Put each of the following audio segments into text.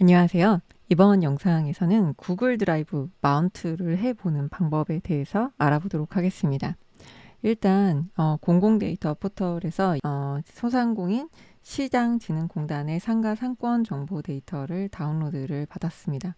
안녕하세요. 이번 영상에서는 구글 드라이브 마운트를 해보는 방법에 대해서 알아보도록 하겠습니다. 일단 어, 공공데이터 포털에서 어, 소상공인 시장진흥공단의 상가 상권 정보 데이터를 다운로드를 받았습니다.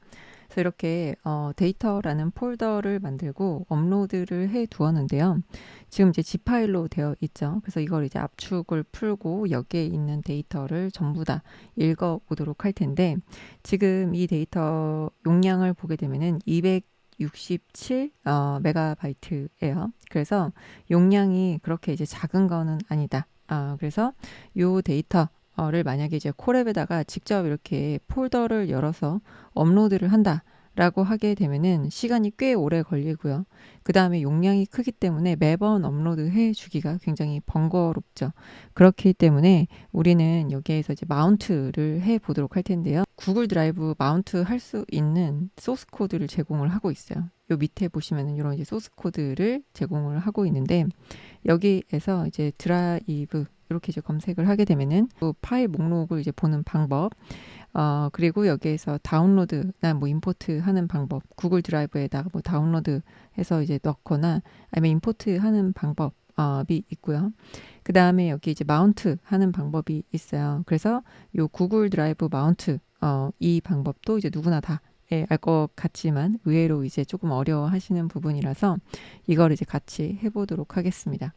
그래서 이렇게 어, 데이터라는 폴더를 만들고 업로드를 해 두었는데요. 지금 이제 G 파일로 되어 있죠. 그래서 이걸 이제 압축을 풀고 여기에 있는 데이터를 전부 다 읽어 보도록 할 텐데 지금 이 데이터 용량을 보게 되면은 200 67 어, 메가바이트예요. 그래서 용량이 그렇게 이제 작은 거는 아니다. 아, 그래서 요 데이터 를 만약에 이제 콜앱에다가 직접 이렇게 폴더를 열어서 업로드를 한다. 라고 하게 되면은 시간이 꽤 오래 걸리고요. 그 다음에 용량이 크기 때문에 매번 업로드 해 주기가 굉장히 번거롭죠. 그렇기 때문에 우리는 여기에서 이제 마운트를 해 보도록 할 텐데요. 구글 드라이브 마운트 할 수 있는 소스 코드를 제공을 하고 있어요. 요 밑에 보시면은 이런 이제 소스 코드를 제공을 하고 있는데 여기에서 이제 드라이브 이렇게 이제 검색을 하게 되면은 그 파일 목록을 이제 보는 방법, 어, 그리고 여기에서 다운로드나 뭐 임포트 하는 방법, 구글 드라이브에다가 뭐 다운로드 해서 이제 넣거나 아니면 임포트 하는 방법, 이 있고요. 그 다음에 여기 이제 마운트 하는 방법이 있어요. 그래서 요 구글 드라이브 마운트, 어, 이 방법도 이제 누구나 다 예, 알 것 같지만 의외로 이제 조금 어려워 하시는 부분이라서 이걸 이제 같이 해보도록 하겠습니다.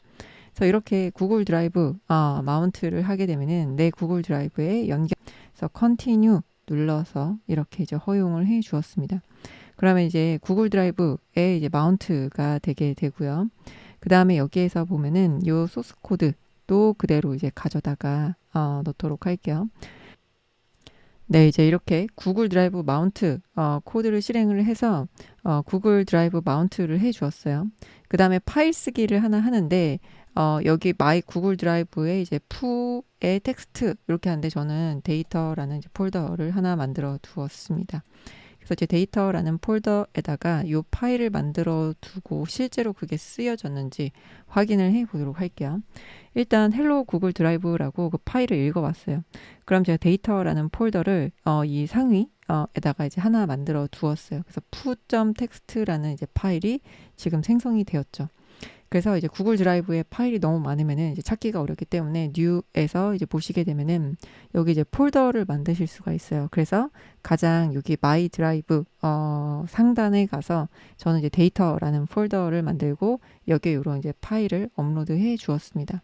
그래서 이렇게 구글 드라이브 어, 마운트를 하게 되면은 내 구글 드라이브에 연결 해서 컨티뉴 눌러서 이렇게 이제 허용을 해 주었습니다. 그러면 이제 구글 드라이브에 이제 마운트가 되게 되고요. 그 다음에 여기에서 보면은 요 소스 코드도 그대로 이제 가져다가 어, 넣도록 할게요. 네, 이제 이렇게 구글 드라이브 마운트 어, 코드를 실행을 해서 어, 구글 드라이브 마운트를 해 주었어요. 그 다음에 파일 쓰기를 하나 하는데 어, 여기 마이 구글 드라이브에 이제 푸의 텍스트 이렇게 하는데 저는 데이터라는 폴더를 하나 만들어 두었습니다. 그래서 이제 데이터라는 폴더에다가 이 파일을 만들어 두고 실제로 그게 쓰여졌는지 확인을 해 보도록 할게요. 일단 헬로 구글 드라이브라고 그 파일을 읽어 봤어요. 그럼 제가 데이터라는 폴더를 어, 이 상위 어, 에다가 이제 하나 만들어 두었어요. 그래서 푸.텍스트라는 이제 파일이 지금 생성이 되었죠. 그래서 이제 구글 드라이브에 파일이 너무 많으면은 이제 찾기가 어렵기 때문에 뉴에서 이제 보시게 되면은 여기 이제 폴더를 만드실 수가 있어요. 그래서 가장 여기 마이 드라이브 어 상단에 가서 저는 이제 데이터라는 폴더를 만들고 여기에 이런 이제 파일을 업로드해 주었습니다.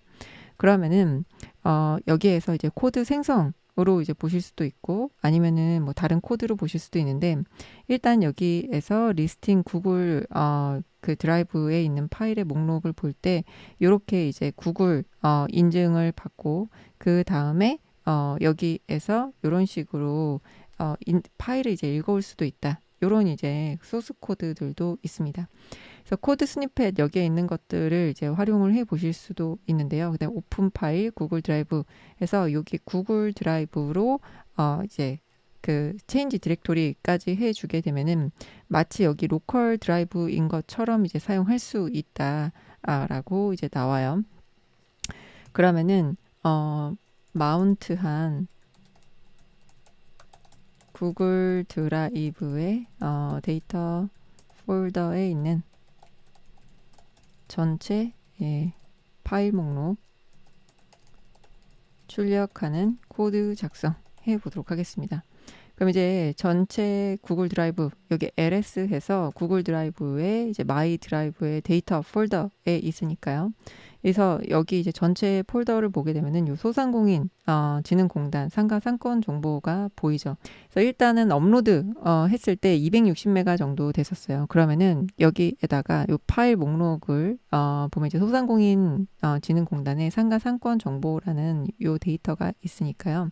그러면은 어 여기에서 이제 코드 생성 으로 이제 보실 수도 있고 아니면은 뭐 다른 코드로 보실 수도 있는데 일단 여기에서 리스팅 구글 어, 그 드라이브에 있는 파일의 목록을 볼 때 이렇게 이제 구글 어, 인증을 받고 그 다음에 어, 여기에서 이런 식으로 어, 인, 파일을 이제 읽어올 수도 있다. 이런 이제 소스 코드들도 있습니다. 그래서 코드 스니펫 여기에 있는 것들을 이제 활용을 해 보실 수도 있는데요. 그다음 오픈 파일 구글 드라이브해서 여기 구글 드라이브로 어 이제 그 체인지 디렉토리까지 해주게 되면은 마치 여기 로컬 드라이브인 것처럼 이제 사용할 수 있다라고 이제 나와요. 그러면은 어 마운트한 구글 드라이브의 어, 데이터 폴더에 있는 전체 예, 파일 목록 출력하는 코드 작성해 보도록 하겠습니다. 그럼 이제 전체 구글 드라이브 여기 ls 해서 구글 드라이브에 이제 마이 드라이브의 데이터 폴더에 있으니까요. 그래서 여기 이제 전체 폴더를 보게 되면은 요 소상공인 어, 진흥공단 상가 상권 정보가 보이죠. 그래서 일단은 업로드 어, 했을 때 260메가 정도 됐었어요. 그러면은 여기에다가 요 파일 목록을 어, 보면 이제 소상공인 어, 진흥공단의 상가 상권 정보라는 요 데이터가 있으니까요.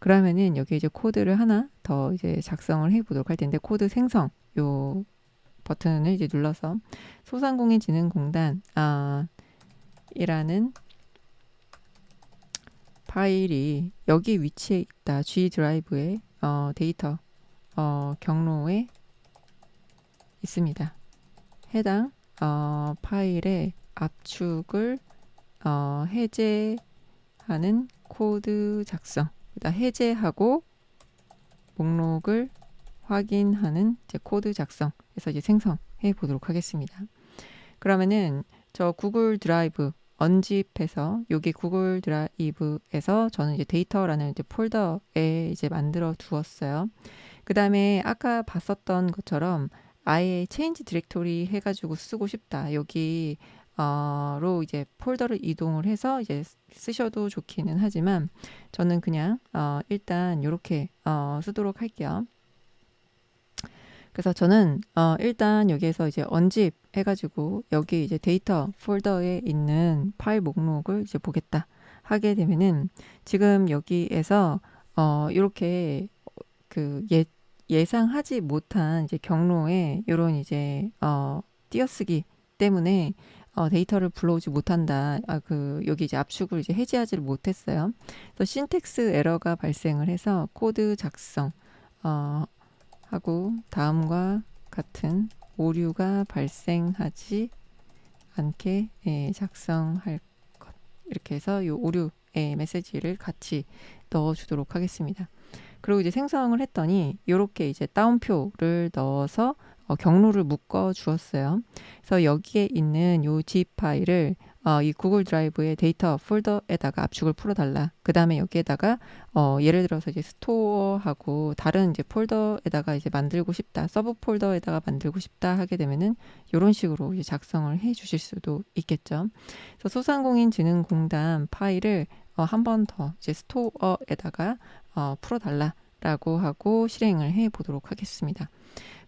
그러면은 여기 이제 코드를 하나 더 이제 작성을 해 보도록 할 텐데 코드 생성 요 버튼을 이제 눌러서 소상공인진흥공단 아 이라는 파일이 여기 위치에 있다. G 드라이브의 어, 데이터 어, 경로에 있습니다. 해당 어, 파일의 압축을 어, 해제하는 코드 작성. 해제하고 목록을 확인하는 이제 코드 작성에서 이제 생성해 보도록 하겠습니다. 그러면은 저 구글 드라이브 언집해서 여기 구글 드라이브에서 저는 이제 데이터라는 이제 폴더에 이제 만들어 두었어요. 그 다음에 아까 봤었던 것처럼 아예 체인지 디렉토리 해가지고 쓰고 싶다. 여기 어로 이제 폴더를 이동을 해서 이제 쓰셔도 좋기는 하지만 저는 그냥 어 일단 이렇게 어 쓰도록 할게요. 그래서 저는 어 일단 여기에서 이제 언집 해가지고 여기 이제 데이터 폴더에 있는 파일 목록을 이제 보겠다 하게 되면은 지금 여기에서 어 이렇게 그 예, 예상하지 못한 이제 경로에 이런 이제 어 띄어쓰기 때문에 어, 데이터를 불러오지 못한다. 아, 그 여기 이제 압축을 이제 해제하지를 못했어요. 그래서 신텍스 에러가 발생을 해서 코드 작성 어, 하고 다음과 같은 오류가 발생하지 않게 예, 작성할 것 이렇게 해서 이 오류의 메시지를 같이 넣어주도록 하겠습니다. 그리고 이제 생성을 했더니 이렇게 이제 따옴표를 넣어서 어, 경로를 묶어 주었어요. 그래서 여기에 있는 요 zip 파일을 어, 이 구글 드라이브의 데이터 폴더에다가 압축을 풀어달라. 그 다음에 여기에다가 어, 예를 들어서 이제 스토어하고 다른 이제 폴더에다가 이제 만들고 싶다, 서브 폴더에다가 만들고 싶다 하게 되면은 이런 식으로 이제 작성을 해 주실 수도 있겠죠. 그래서 소상공인진흥공단 파일을 어, 한 번 더 이제 스토어에다가 어, 풀어달라라고 하고 실행을 해 보도록 하겠습니다.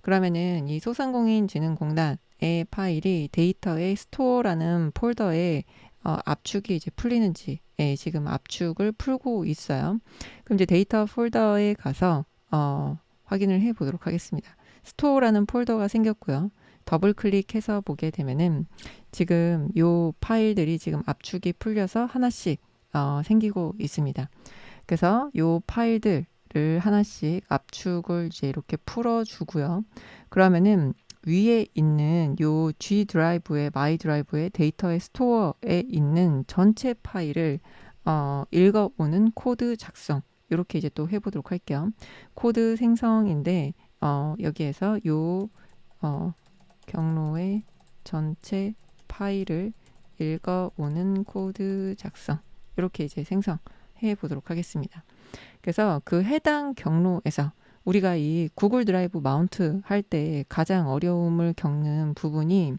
그러면은 이 소상공인진흥공단의 파일이 데이터의 스토어라는 폴더에 어, 압축이 이제 풀리는지 예, 지금 압축을 풀고 있어요. 그럼 이제 데이터 폴더에 가서 어, 확인을 해 보도록 하겠습니다. 스토어라는 폴더가 생겼고요. 더블 클릭해서 보게 되면은 지금 요 파일들이 지금 압축이 풀려서 하나씩 어, 생기고 있습니다. 그래서 요 파일들 를 하나씩 압축을 이제 이렇게 풀어주고요. 그러면은 위에 있는 요 G 드라이브의 마이 드라이브의 데이터의 스토어에 있는 전체 파일을 어, 읽어오는 코드 작성 이렇게 이제 또 해보도록 할게요. 코드 생성인데 어, 여기에서 요 어, 경로의 전체 파일을 읽어오는 코드 작성 이렇게 이제 생성해 보도록 하겠습니다. 그래서 그 해당 경로에서 우리가 이 구글 드라이브 마운트 할 때 가장 어려움을 겪는 부분이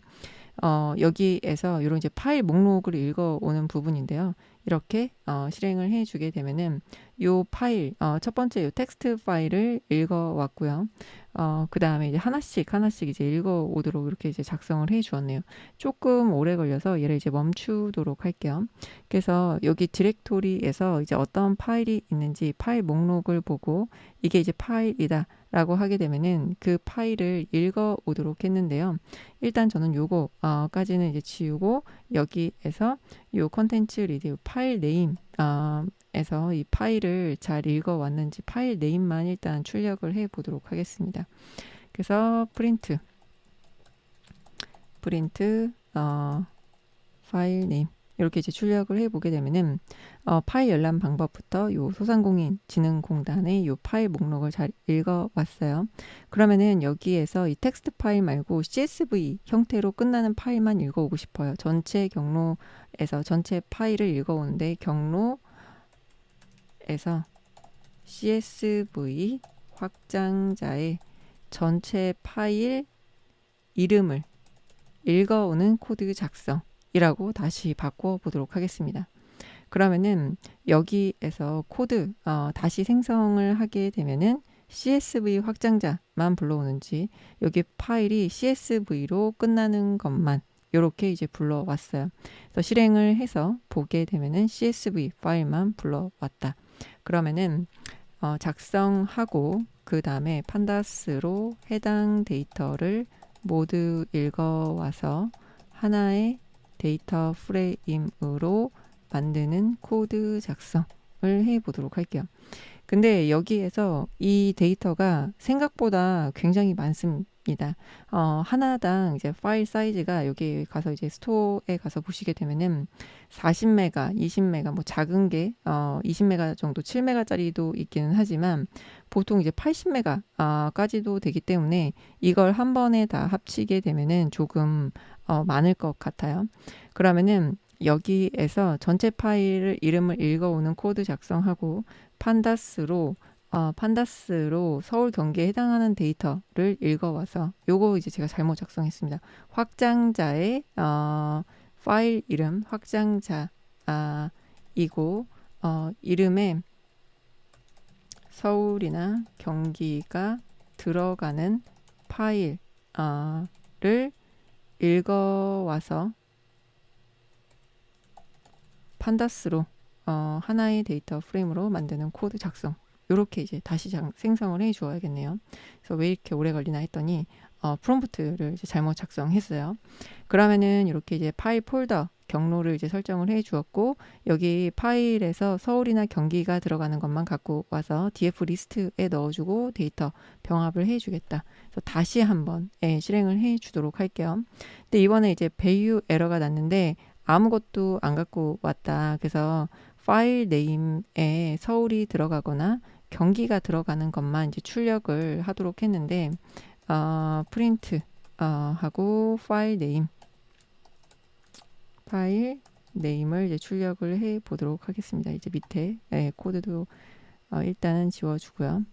어, 여기에서 이런 이제 파일 목록을 읽어오는 부분인데요. 이렇게 어, 실행을 해주게 되면은 요 파일 어, 첫 번째 요 텍스트 파일을 읽어왔고요. 어, 그 다음에 이제 하나씩 하나씩 이제 읽어오도록 이렇게 이제 작성을 해 주었네요. 조금 오래 걸려서 얘를 이제 멈추도록 할게요. 그래서 여기 디렉토리에서 이제 어떤 파일이 있는지 파일 목록을 보고 이게 이제 파일이다. 라고 하게 되면은 그 파일을 읽어 오도록 했는데요. 일단 저는 요거까지는 이제 지우고 여기에서 요 컨텐츠 리드 파일 네임 어, 에서 이 파일을 잘 읽어 왔는지 파일 네임만 일단 출력을 해 보도록 하겠습니다. 그래서 프린트 프린트 어, 파일 네임 이렇게 이제 출력을 해보게 되면은 어, 파일 열람 방법부터 요 소상공인 진흥공단의 요 파일 목록을 잘 읽어왔어요. 그러면은 여기에서 이 텍스트 파일 말고 CSV 형태로 끝나는 파일만 읽어오고 싶어요. 전체 경로에서 전체 파일을 읽어오는데 경로에서 CSV 확장자의 전체 파일 이름을 읽어오는 코드 작성 이라고 다시 바꿔 보도록 하겠습니다. 그러면은 여기에서 코드 어, 다시 생성을 하게 되면은 CSV 확장자만 불러오는지 여기 파일이 CSV로 끝나는 것만 이렇게 이제 불러왔어요. 그래서 실행을 해서 보게 되면은 CSV 파일만 불러왔다. 그러면은 어, 작성하고 그 다음에 판다스로 해당 데이터를 모두 읽어와서 하나의 데이터 프레임으로 만드는 코드 작성을 해 보도록 할게요. 근데 여기에서 이 데이터가 생각보다 굉장히 많습니다. 합니다. 어, 하나당 이제 파일 사이즈가 여기 가서 이제 스토어에 가서 보시게 되면은 40메가, 20메가 뭐 작은 게 어, 20메가 정도 7메가짜리도 있기는 하지만 보통 이제 80메가까지도 되기 때문에 이걸 한 번에 다 합치게 되면은 조금 어, 많을 것 같아요. 그러면은 여기에서 전체 파일을 이름을 읽어오는 코드 작성하고 판다스로 어, 판다스로 서울 경기에 해당하는 데이터를 읽어와서 요거 이제 제가 잘못 작성했습니다. 확장자의 어, 파일 이름 확장자 아, 이고 어, 이름에 서울이나 경기가 들어가는 파일을 읽어와서 판다스로 어, 하나의 데이터 프레임으로 만드는 코드 작성. 이렇게 이제 다시 장, 생성을 해 주어야겠네요. 그래서 왜 이렇게 오래 걸리나 했더니 어, 프롬프트를 이제 잘못 작성했어요. 그러면은 이렇게 이제 파일 폴더 경로를 이제 설정을 해 주었고 여기 파일에서 서울이나 경기가 들어가는 것만 갖고 와서 df 리스트에 넣어주고 데이터 병합을 해 주겠다. 그래서 다시 한번 예, 실행을 해 주도록 할게요. 근데 이번에 이제 배유 에러가 났는데 아무것도 안 갖고 왔다. 그래서 파일 네임에 서울이 들어가거나 경기가 들어가는 것만 이제 출력을 하도록 했는데 어, 프린트 어, 하고 파일 네임 파일 네임을 이제 출력을 해 보도록 하겠습니다. 이제 밑에 예, 코드도 어, 일단은 지워주고요.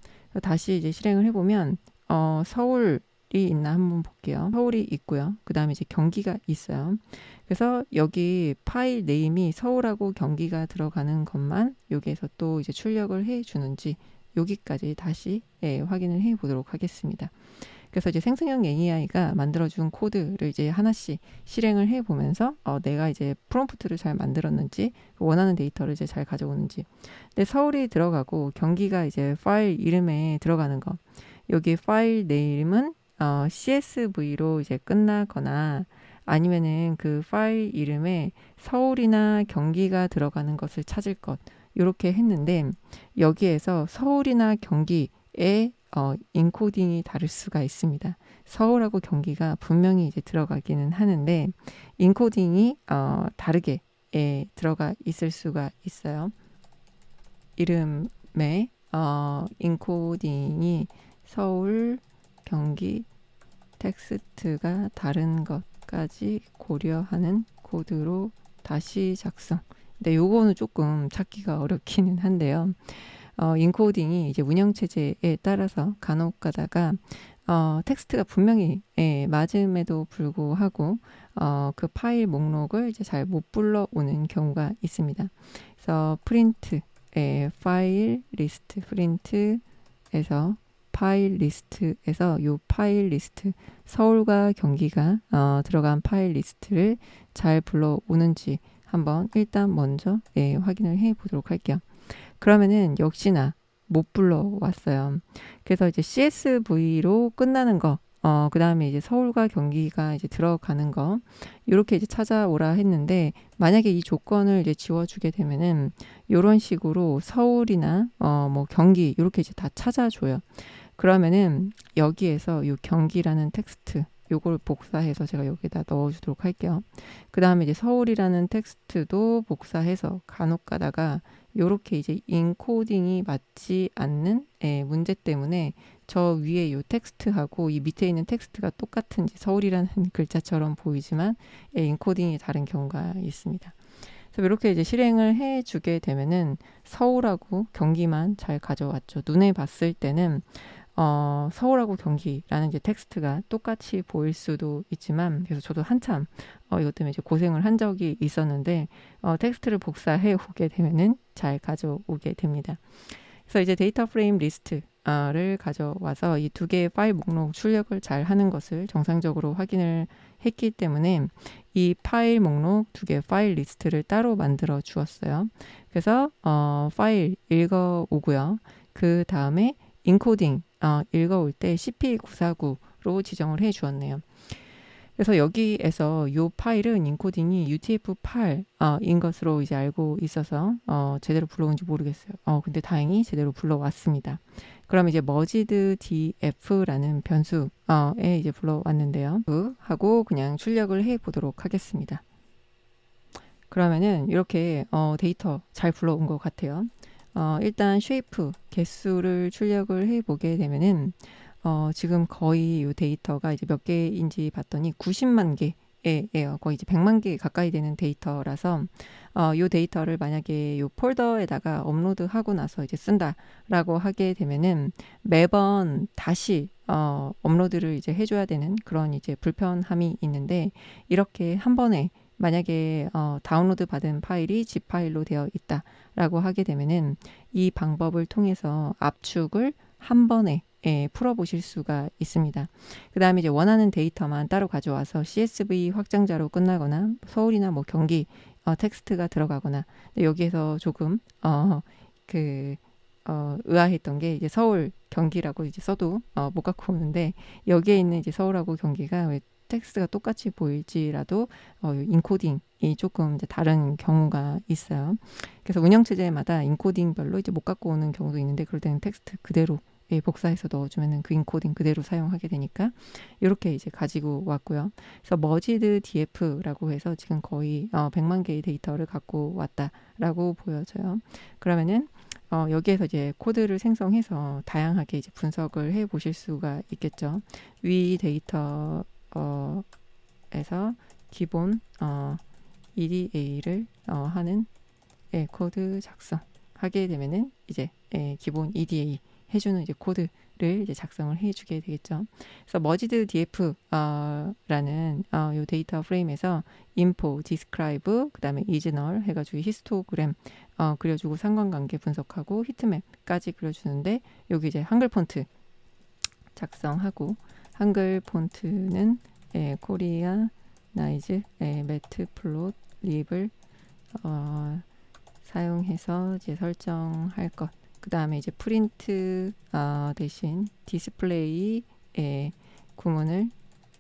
다시 이제 실행을 해보면 어, 서울이 있나 한번 볼게요. 서울이 있고요. 그 다음에 이제 경기가 있어요. 그래서 여기 파일 네임이 서울하고 경기가 들어가는 것만 여기에서 또 이제 출력을 해 주는지 여기까지 다시 예, 확인을 해 보도록 하겠습니다. 그래서 이제 생성형 AI가 만들어준 코드를 이제 하나씩 실행을 해 보면서 어, 내가 이제 프롬프트를 잘 만들었는지 원하는 데이터를 이제 잘 가져오는지. 근데 서울이 들어가고 경기가 이제 파일 이름에 들어가는 거. 여기 파일 네임은 어, CSV로 이제 끝나거나 아니면은 그 파일 이름에 서울이나 경기가 들어가는 것을 찾을 것. 이렇게 했는데 여기에서 서울이나 경기에 어, 인코딩이 다를 수가 있습니다. 서울하고 경기가 분명히 이제 들어가기는 하는데 인코딩이 어, 다르게 예, 들어가 있을 수가 있어요. 이름에 어, 인코딩이 서울, 경기, 텍스트가 다른 것까지 고려하는 코드로 다시 작성. 근데 요거는 조금 찾기가 어렵기는 한데요. 어, 인코딩이 이제 운영 체제에 따라서 간혹 가다가 어, 텍스트가 분명히 예, 맞음에도 불구하고 어, 그 파일 목록을 이제 잘 못 불러오는 경우가 있습니다. 그래서 프린트 예, 파일 리스트 프린트에서 파일 리스트에서 요 파일 리스트 서울과 경기가 어, 들어간 파일 리스트를 잘 불러오는지 한번 일단 먼저 예, 확인을 해 보도록 할게요. 그러면은 역시나 못 불러왔어요. 그래서 이제 CSV로 끝나는 거, 어, 그 다음에 이제 서울과 경기가 이제 들어가는 거, 이렇게 이제 찾아오라 했는데, 만약에 이 조건을 이제 지워주게 되면은, 이런 식으로 서울이나, 어, 뭐 경기, 이렇게 이제 다 찾아줘요. 그러면은 여기에서 이 경기라는 텍스트, 요걸 복사해서 제가 여기다 넣어주도록 할게요. 그 다음에 이제 서울이라는 텍스트도 복사해서 간혹 가다가 요렇게 이제 인코딩이 맞지 않는 예, 문제 때문에 저 위에 요 텍스트하고 이 밑에 있는 텍스트가 똑같은지 서울이라는 글자처럼 보이지만 예, 인코딩이 다른 경우가 있습니다. 그래서 이렇게 이제 실행을 해 주게 되면은 서울하고 경기만 잘 가져왔죠. 눈에 봤을 때는 어, 서울하고 경기라는 이제 텍스트가 똑같이 보일 수도 있지만 그래서 저도 한참 어, 이것 때문에 이제 고생을 한 적이 있었는데 어, 텍스트를 복사해 오게 되면은 잘 가져오게 됩니다. 그래서 이제 데이터 프레임 리스트 를 가져와서 이 두 개의 파일 목록 출력을 잘 하는 것을 정상적으로 확인을 했기 때문에 이 파일 목록 두 개의 파일 리스트를 따로 만들어 주었어요. 그래서 어, 파일 읽어 오고요. 그 다음에 인코딩 어, 읽어올 때 CP949로 지정을 해 주었네요. 그래서 여기에서 이 파일은 인코딩이 UTF-8인 어, 것으로 이제 알고 있어서 어, 제대로 불러온지 모르겠어요. 어, 근데 다행히 제대로 불러왔습니다. 그럼 이제 머지드 df라는 변수에 이제 불러왔는데요. 하고 그냥 출력을 해 보도록 하겠습니다. 그러면은 이렇게 어, 데이터 잘 불러온 것 같아요. 어, 일단 쉐이프 개수를 출력을 해 보게 되면은 어, 지금 거의 이 데이터가 이제 몇 개인지 봤더니 90만 개 예요. 거의 이제 100만 개 가까이 되는 데이터라서 어, 이 데이터를 만약에 이 폴더에다가 업로드하고 나서 이제 쓴다라고 하게 되면은 매번 다시 어, 업로드를 이제 해줘야 되는 그런 이제 불편함이 있는데 이렇게 한 번에 만약에 어, 다운로드 받은 파일이 zip 파일로 되어 있다라고 하게 되면은 이 방법을 통해서 압축을 한 번에 예, 풀어보실 수가 있습니다. 그 다음에 이제 원하는 데이터만 따로 가져와서 CSV 확장자로 끝나거나 서울이나 뭐 경기 어, 텍스트가 들어가거나 여기에서 조금 어, 그 어, 의아했던 게 이제 서울 경기라고 이제 써도 어, 못 갖고 오는데 여기에 있는 이제 서울하고 경기가 왜 텍스트가 똑같이 보일지라도 어, 인코딩이 조금 이제 다른 경우가 있어요. 그래서 운영 체제마다 인코딩별로 이제 못 갖고 오는 경우도 있는데 그럴 때는 텍스트 그대로 예, 복사해서 넣어주면은 그 인코딩 그대로 사용하게 되니까 이렇게 이제 가지고 왔고요. 그래서 머지드 df라고 해서 지금 거의 어, 100만 개의 데이터를 갖고 왔다라고 보여져요. 그러면은 어, 여기에서 이제 코드를 생성해서 다양하게 이제 분석을 해 보실 수가 있겠죠. 위 데이터 어, 에서 기본 어, EDA를 어, 하는 예, 코드 작성하게 되면은 이제 예, 기본 EDA 해주는 이제 코드를 이제 작성을 해주게 되겠죠. 그래서 머지드 df라는 어, 어, 요 데이터 프레임에서 info, describe, 그 다음에 isNull 해가지고 히스토그램 어, 그려주고 상관관계 분석하고 히트맵까지 그려주는데 여기 이제 한글 폰트 작성하고 한글 폰트는 예, 코리아 나이즈 예, 매트 플롯 립을 어, 사용해서 이제 설정할 것. 그 다음에 이제 프린트 어, 대신 디스플레이의 구문을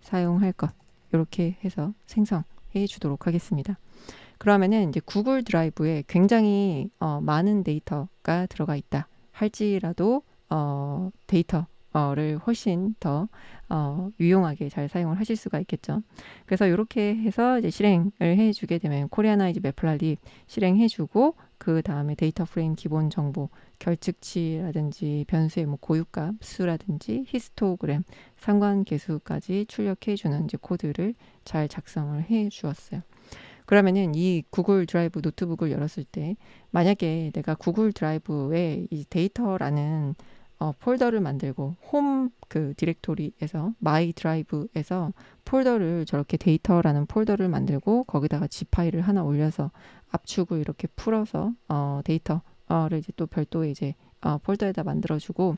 사용할 것. 이렇게 해서 생성해 주도록 하겠습니다. 그러면은 이제 구글 드라이브에 굉장히 어, 많은 데이터가 들어가 있다 할지라도 어, 데이터 어 를 훨씬 더 어, 유용하게 잘 사용을 하실 수가 있겠죠. 그래서 이렇게 해서 이제 실행을 해주게 되면 코리아나이즈 매플라립 실행해주고 그 다음에 데이터 프레임 기본 정보 결측치라든지 변수의 뭐 고유값 수라든지 히스토그램 상관 계수까지 출력해주는 이제 코드를 잘 작성을 해 주었어요. 그러면은 이 구글 드라이브 노트북을 열었을 때 만약에 내가 구글 드라이브에 이 데이터라는 어, 폴더를 만들고 홈 그 디렉토리에서 마이 드라이브에서 폴더를 저렇게 데이터라는 폴더를 만들고 거기다가 G 파일을 하나 올려서 압축을 이렇게 풀어서 어, 데이터를 이제 또 별도의 이제 어, 폴더에다 만들어주고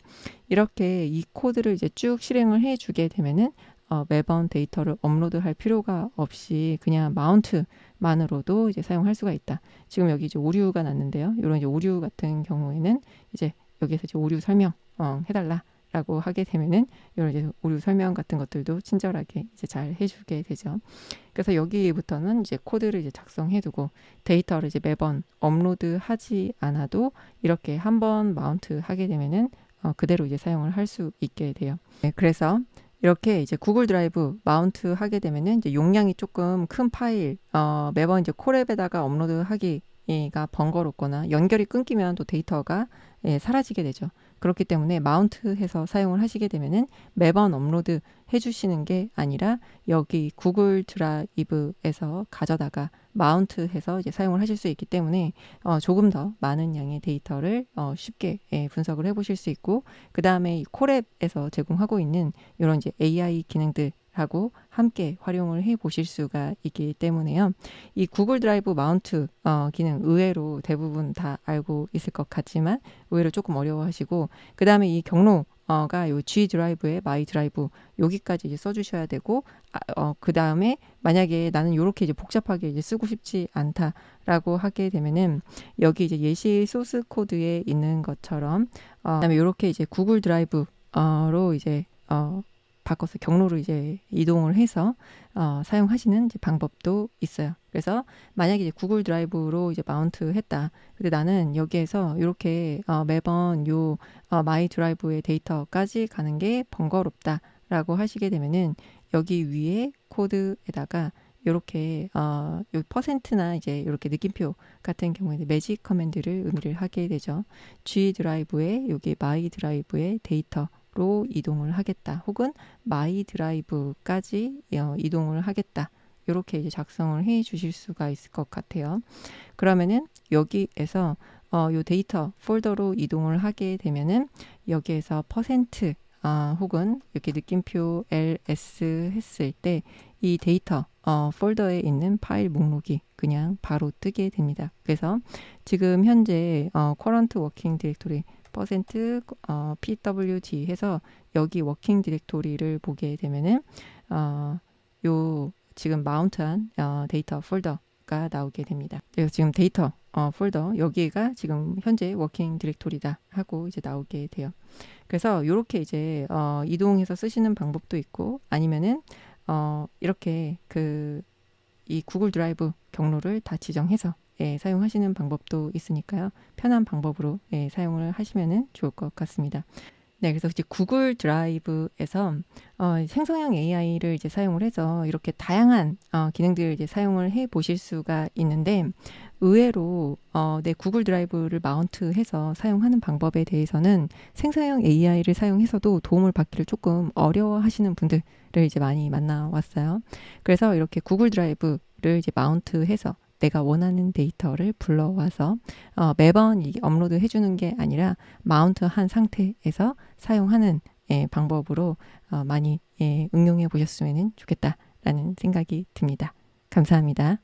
이렇게 이 코드를 이제 쭉 실행을 해주게 되면은 어, 매번 데이터를 업로드할 필요가 없이 그냥 마운트만으로도 이제 사용할 수가 있다. 지금 여기 이제 오류가 났는데요. 이런 이제 오류 같은 경우에는 이제 여기에서 이제 오류 설명 어, 해달라라고 하게 되면은 이런 이제 오류 설명 같은 것들도 친절하게 이제 잘 해주게 되죠. 그래서 여기부터는 이제 코드를 이제 작성해두고 데이터를 이제 매번 업로드하지 않아도 이렇게 한 번 마운트 하게 되면은 어, 그대로 이제 사용을 할 수 있게 돼요. 네, 그래서 이렇게 이제 구글 드라이브 마운트 하게 되면은 이제 용량이 조금 큰 파일 어, 매번 이제 콜앱에다가 업로드하기가 번거롭거나 연결이 끊기면 또 데이터가 예, 사라지게 되죠. 그렇기 때문에 마운트해서 사용을 하시게 되면은 매번 업로드 해주시는 게 아니라 여기 구글 드라이브에서 가져다가 마운트해서 이제 사용을 하실 수 있기 때문에 어, 조금 더 많은 양의 데이터를 어, 쉽게 예, 분석을 해보실 수 있고 그 다음에 콜앱에서 제공하고 있는 이런 이제 AI 기능들 하고 함께 활용을 해 보실 수가 있기 때문에요. 이 구글 드라이브 마운트 어, 기능 의외로 대부분 다 알고 있을 것 같지만 의외로 조금 어려워하시고 그 다음에 이 경로 어가 요 G 드라이브에 마이 드라이브 여기까지 이제 써주셔야 되고 아, 어, 그 다음에 만약에 나는 요렇게 이제 복잡하게 이제 쓰고 싶지 않다라고 하게 되면은 여기 이제 예시 소스 코드에 있는 것처럼 어, 그다음에 요렇게 이제 구글 드라이브로 이제 어, 바꿔서 경로를 이제 이동을 해서 어, 사용하시는 방법도 있어요. 그래서 만약에 이제 구글 드라이브로 이제 마운트 했다. 근데 나는 여기에서 이렇게 어, 매번 요 어, 마이 드라이브의 데이터까지 가는 게 번거롭다라고 하시게 되면은 여기 위에 코드에다가 요렇게 어, 요 퍼센트나 이제 요렇게 느낌표 같은 경우에는 매직 커맨드를 의미를 하게 되죠. G 드라이브에 여기 마이 드라이브의 데이터 로 이동을 하겠다. 혹은 마이 드라이브까지 어, 이동을 하겠다. 이렇게 이제 작성을 해 주실 수가 있을 것 같아요. 그러면은 여기에서 어, 요 데이터 폴더로 이동을 하게 되면은 여기에서 퍼센트 아, 혹은 이렇게 느낌표 ls 했을 때 이 데이터 어, 폴더에 있는 파일 목록이 그냥 바로 뜨게 됩니다. 그래서 지금 현재 어, current working directory 퍼센트 어, pwg 해서 여기 워킹 디렉토리를 보게 되면은 어, 요 지금 마운트한 어, 데이터 폴더가 나오게 됩니다. 그래서 지금 데이터 어, 폴더 여기가 지금 현재 워킹 디렉토리다 하고 이제 나오게 돼요. 그래서 이렇게 이제 어, 이동해서 쓰시는 방법도 있고 아니면은 어, 이렇게 그 이 구글 드라이브 경로를 다 지정해서 예, 사용하시는 방법도 있으니까요. 편한 방법으로 예, 사용을 하시면 좋을 것 같습니다. 네, 그래서 이제 구글 드라이브에서 어, 생성형 AI를 이제 사용을 해서 이렇게 다양한 어, 기능들을 이제 사용을 해 보실 수가 있는데 의외로 어, 내 구글 드라이브를 마운트해서 사용하는 방법에 대해서는 생성형 AI를 사용해서도 도움을 받기를 조금 어려워하시는 분들을 이제 많이 만나왔어요. 그래서 이렇게 구글 드라이브를 이제 마운트해서 내가 원하는 데이터를 불러와서 어, 매번 업로드 해주는 게 아니라 마운트 한 상태에서 사용하는 예, 방법으로 어, 많이 예, 응용해 보셨으면 좋겠다라는 생각이 듭니다. 감사합니다.